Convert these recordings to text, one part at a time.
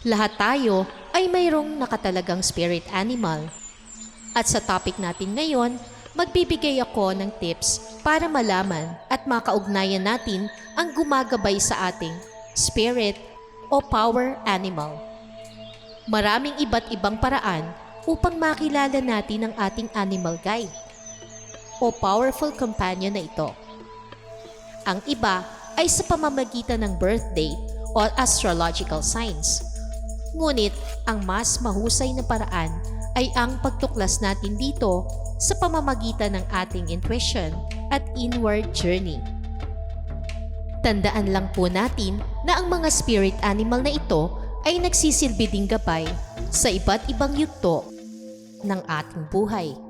Lahat tayo ay mayroong nakatalagang spirit animal. At sa topic natin ngayon, magbibigay ako ng tips para malaman at makaugnayan natin ang gumagabay sa ating spirit o power animal. Maraming iba't ibang paraan upang makilala natin ang ating animal guide o powerful companion na ito. Ang iba ay sa pamamagitan ng birth date o astrological signs. Ngunit ang mas mahusay na paraan ay ang pagtuklas natin dito sa pamamagitan ng ating intuition at inward journey. Tandaan lang po natin na ang mga spirit animal na ito ay nagsisilbi ding gabay sa iba't ibang yugto ng ating buhay.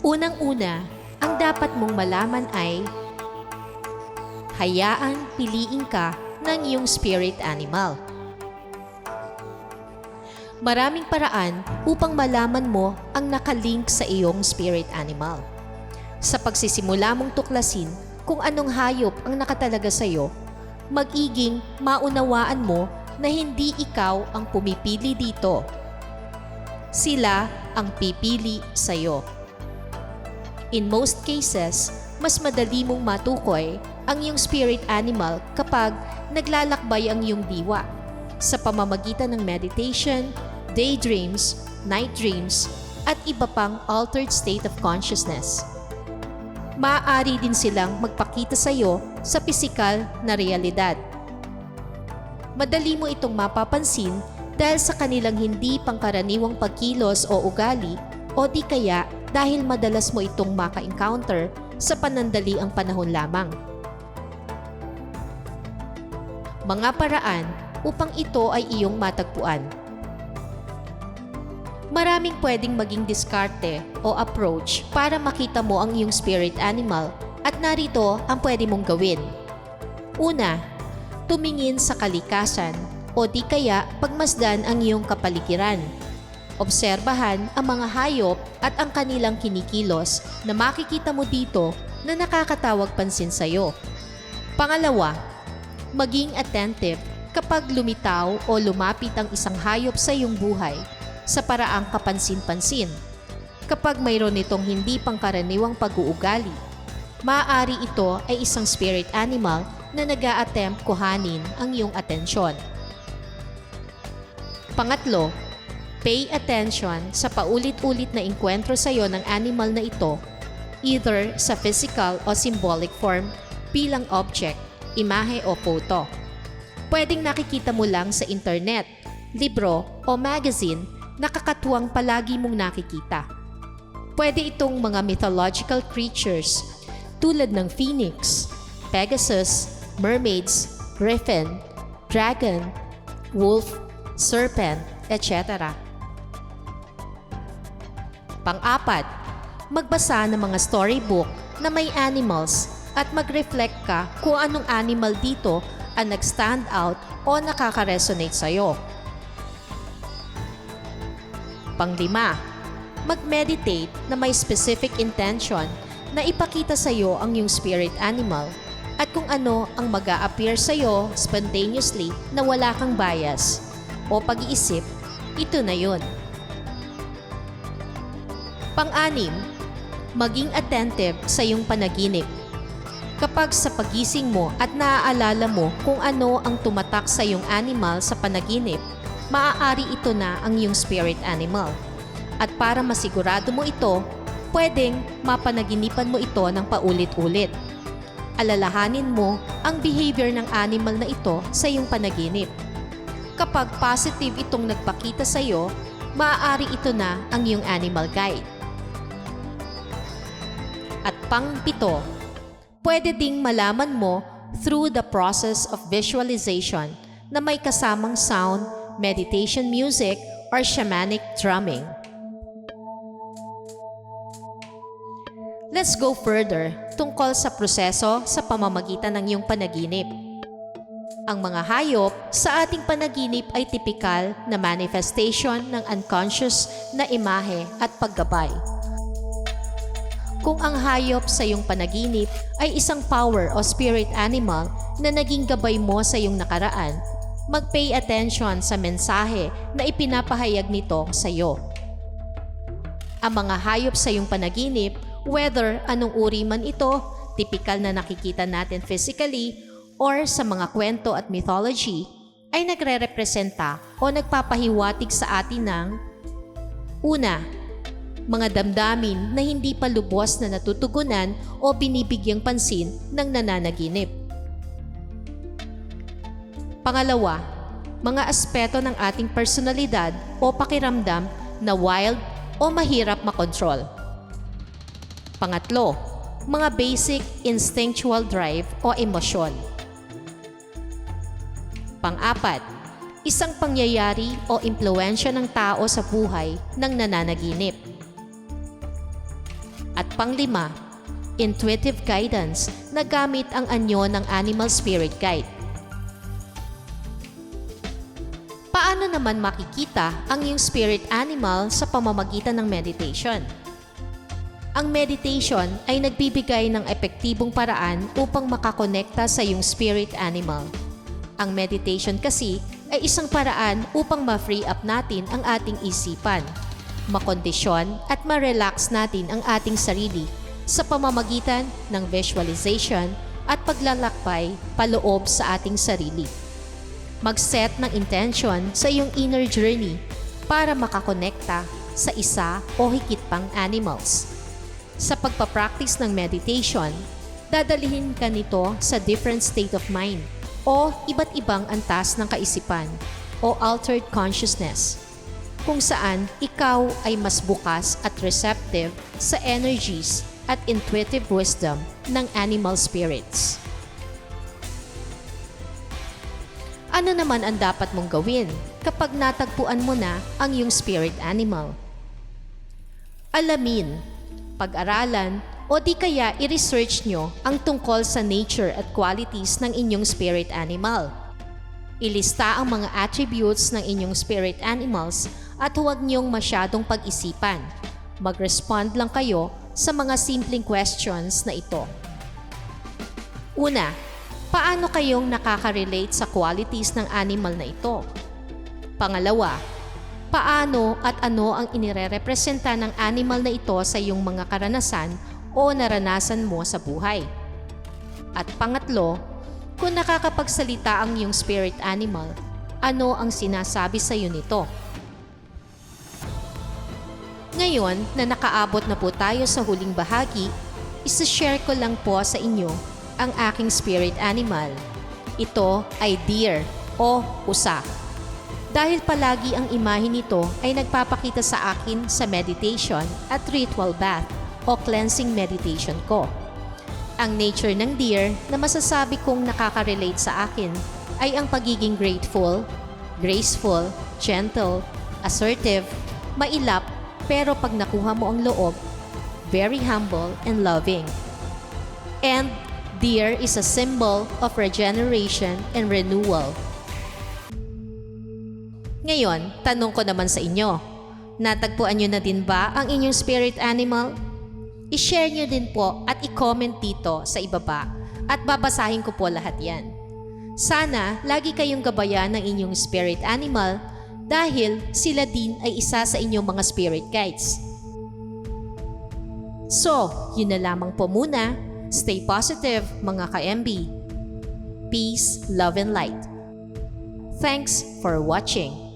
Unang-una, ang dapat mong malaman ay hayaan piliin ka ng iyong spirit animal. Maraming paraan upang malaman mo ang nakalink sa iyong spirit animal. Sa pagsisimula mong tuklasin kung anong hayop ang nakatalaga sa iyo, magiging maunawaan mo na hindi ikaw ang pumipili dito. Sila ang pipili sa iyo. In most cases, mas madali mong matukoy ang iyong spirit animal kapag naglalakbay ang iyong diwa sa pamamagitan ng meditation, daydreams, night dreams, at iba pang altered state of consciousness. Maaari din silang magpakita sa iyo sa pisikal na realidad. Madali mo itong mapapansin dahil sa kanilang hindi pangkaraniwang pagkilos o ugali o di kaya dahil madalas mo itong maka-encounter sa panandaliang panahon lamang. Mga paraan upang ito ay iyong matagpuan. Maraming pwedeng maging diskarte o approach para makita mo ang iyong spirit animal at narito ang pwede mong gawin. Una, tumingin sa kalikasan o di kaya pagmasdan ang iyong kapaligiran. Obserbahan ang mga hayop at ang kanilang kinikilos na makikita mo dito na nakakatawag pansin sa iyo. Pangalawa, maging attentive kapag lumitaw o lumapit ang isang hayop sa iyong buhay sa paraang kapansin-pansin. Kapag mayroon itong hindi pangkaraniwang pag-uugali, maaari ito ay isang spirit animal na nag attempt kuhanin ang iyong atensyon. Pangatlo, pay attention sa paulit-ulit na engkwentro sa iyo ng animal na ito, either sa physical o symbolic form bilang object, imahe o photo. Pwedeng nakikita mo lang sa internet, libro o magazine na kakatuwang palagi mong nakikita. Pwede itong mga mythological creatures tulad ng phoenix, Pegasus, mermaids, griffin, dragon, wolf, serpent, etc. Pang-apat, magbasa ng mga storybook na may animals at mag-reflect ka kung anong animal dito ang nag-stand out o nakaka-resonate sa'yo. Panglima, mag-meditate na may specific intention na ipakita sa iyo ang iyong spirit animal at kung ano ang mag appear sa iyo spontaneously na wala kang bias o pag-iisip, ito na yon. Pang-anim, maging attentive sa iyong panaginip. Kapag sa pagising mo at naaalala mo kung ano ang tumatak sa iyong animal sa panaginip, maaari ito na ang iyong spirit animal. At para masigurado mo ito, pwedeng mapanaginipan mo ito ng paulit-ulit. Alalahanin mo ang behavior ng animal na ito sa iyong panaginip. Kapag positive itong nagpakita sa iyo, maaari ito na ang iyong animal guide. Pang-pito, pwede ding malaman mo through the process of visualization na may kasamang sound, meditation music, or shamanic drumming. Let's go further tungkol sa proseso sa pamamagitan ng iyong panaginip. Ang mga hayop sa ating panaginip ay tipikal na manifestation ng unconscious na imahe at paggabay. Kung ang hayop sa iyong panaginip ay isang power o spirit animal na naging gabay mo sa iyong nakaraan, mag-pay attention sa mensahe na ipinapahayag nito sa iyo. Ang mga hayop sa iyong panaginip, whether anong uri man ito, typical na nakikita natin physically, or sa mga kwento at mythology, ay nagre-representa o nagpapahiwatig sa atin ng Una, mga damdamin na hindi pa lubos na natutugunan o binibigyang pansin ng nananaginip. Pangalawa, mga aspeto ng ating personalidad o pakiramdam na wild o mahirap makontrol. Pangatlo, mga basic instinctual drive o emosyon. Pang-apat, isang pangyayari o impluensya ng tao sa buhay ng nananaginip. At panglima, intuitive guidance na gamit ang anyo ng animal spirit guide. Paano naman makikita ang iyong spirit animal sa pamamagitan ng meditation? Ang meditation ay nagbibigay ng epektibong paraan upang makakonekta sa iyong spirit animal. Ang meditation kasi ay isang paraan upang ma-free up natin ang ating isipan, makondisyon at ma-relax natin ang ating sarili sa pamamagitan ng visualization at paglalakbay paloob sa ating sarili. Mag-set ng intention sa iyong inner journey para makakonekta sa isa o higit pang animals. Sa pagpapractice ng meditation, dadalihin ka nito sa different state of mind o iba't ibang antas ng kaisipan o altered consciousness kung saan ikaw ay mas bukas at receptive sa energies at intuitive wisdom ng animal spirits. Ano naman ang dapat mong gawin kapag natagpuan mo na ang iyong spirit animal? Alamin, pag-aralan, o di kaya i-research nyo ang tungkol sa nature at qualities ng inyong spirit animal. Ilista ang mga attributes ng inyong spirit animals at huwag niyong masyadong pag-isipan. Mag-respond lang kayo sa mga simpleng questions na ito. Una, paano kayong nakaka-relate sa qualities ng animal na ito? Pangalawa, paano at ano ang inirerepresenta ng animal na ito sa iyong mga karanasan o naranasan mo sa buhay? At pangatlo, kung nakakapagsalita ang iyong spirit animal, ano ang sinasabi sa iyo nito? Ngayon na nakaabot na po tayo sa huling bahagi, isa-share ko lang po sa inyo ang aking spirit animal. Ito ay deer o usa. Dahil palagi ang imahe nito ay nagpapakita sa akin sa meditation at ritual bath o cleansing meditation ko. Ang nature ng deer na masasabi kong nakaka-relate sa akin ay ang pagiging grateful, graceful, gentle, assertive, mailap, pero pag nakuha mo ang loob, very humble and loving. And deer is a symbol of regeneration and renewal. Ngayon, tanong ko naman sa inyo, natagpuan nyo na din ba ang inyong spirit animal? I-share nyo din po at i-comment dito sa ibaba at babasahin ko po lahat yan. Sana lagi kayong gabayan ng inyong spirit animal dahil sila din ay isa sa inyong mga spirit guides. So, yun na lamang po muna. Stay positive mga ka-MB. Peace, love, and light. Thanks for watching.